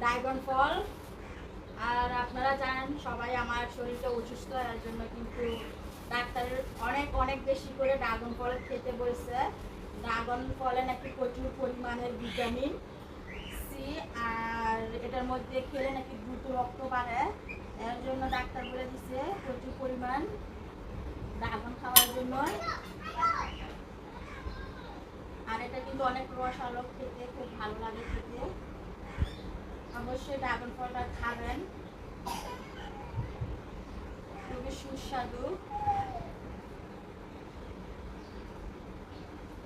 Dragon ফল। আর আপনারা জানেন, সবাই আমার শরীরটা অসুস্থ, এর জন্য কিন্তু ডাক্তারের অনেক অনেক বেশি করে ড্রাগন ফল খেতে বলছে। ড্রাগন ফলে নাকি প্রচুর পরিমাণের ভিটামিন সি, আর এটার মধ্যে খেলে নাকি দ্রুত রক্ত বাড়ে। এর জন্য ডাক্তার বলে দিছে, প্রচুর পরিমাণ ড্রাগন খাওয়ার জন্য। আর এটা কিন্তু অনেক রসালো খেতে, খুব অবশ্যই ড্রাগন ফলটা খাবেন। খুবই সুস্বাদু।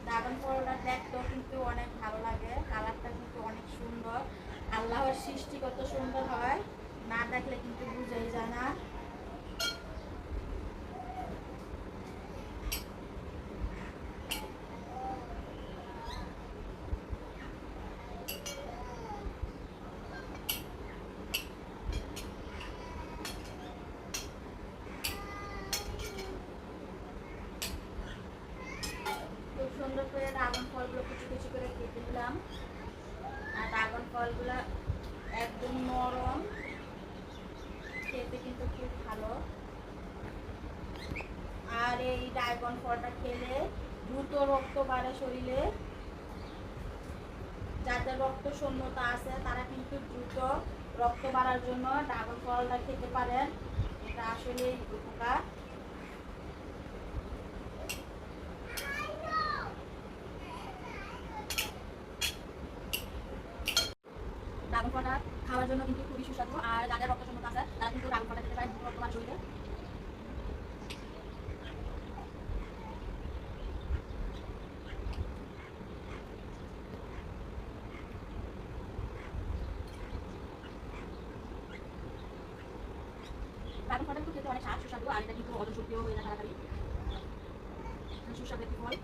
ড্রাগন ফলটা দেখতেও কিন্তু অনেক ভালো লাগে কালারটা কিন্তু অনেক সুন্দর আল্লাহর সৃষ্টি কত সুন্দর হয় না দেখলে কিন্তু বুঝাই যায় না খুব সুন্দর করে ড্রাগন ফলগুলো কুচি কুচি করে কেটে নিলাম। আর ড্রাগন ফলগুলো একদম নরম। খেতে কিন্তু খুব ভালো। আর এই ড্রাগন ফলটা খেলে দ্রুত রক্ত বাড়ে শরীরে। যাদের রক্ত শূন্যতা আছে, তারা কিন্তু দ্রুত রক্ত বাড়ার জন্য ড্রাগন ফলটা খেতে পারেন। এটা আসলে উপকার। ফলটা খাওয়ার জন্য কিন্তু খুবই সুস্বাদু। আর যাদের রক্ত শূন্যতা আছে, তারা কিন্তু ড্রাগন ফলটা খেতে পারে বাড়ে শরীরে ফলটা কিন্তু খেতে অনেক স্বাদ, সুস্বাদু, আর এটা কিন্তু অত শক্তিও হয়ে যায় তাড়াতাড়ি। সুস্বাদু একটি ফল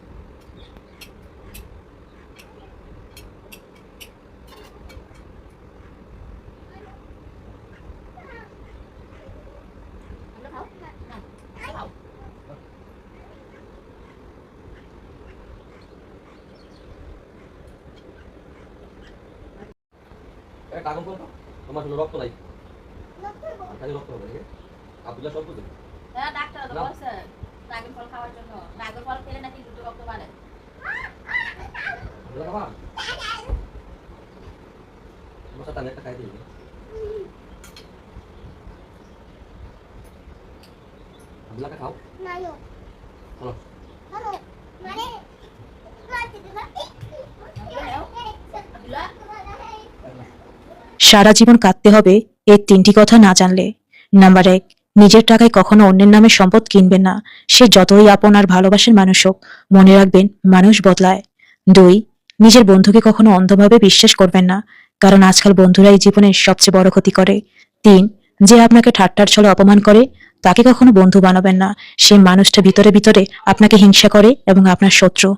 এগুলো খাও না এগুলো খাও একটা কাগজ করো তোমার শুধু রক্ত নাই। খালি রক্ত হবে আব্দুল্লাহ সব বুঝে। হ্যাঁ ডাক্তার তো না। বলছে ড্রাগন ফল খাওয়ার জন্য। ড্রাগন ফল খেলে নাকি দ্রুত রক্ত বাড়ে। তোমার একটা খাই দিই। আব্দুল্লাহকে খাও। 나요. চলো। সারা জীবন কাঁদতে হবে এর তিনটি কথা না জানলে। নাম্বার এক, নিজের টাকায় কখনো অন্যের নামে সম্পদ কিনবেন না। সে যতই আপন আর ভালোবাসার মানুষ হোক, মনে রাখবেন মানুষ বদলায়। দুই, নিজের বন্ধুকে কখনো অন্ধভাবে বিশ্বাস করবেন না, কারণ আজকাল বন্ধুরাই জীবনের সবচেয়ে বড় ক্ষতি করে। তিন, যে আপনাকে ঠাট্টার ছলে অপমান করে, তাকে কখনো বন্ধু বানাবেন না। সে মানুষটা ভিতরে ভিতরে আপনাকে হিংসা করে এবং আপনার শত্রু।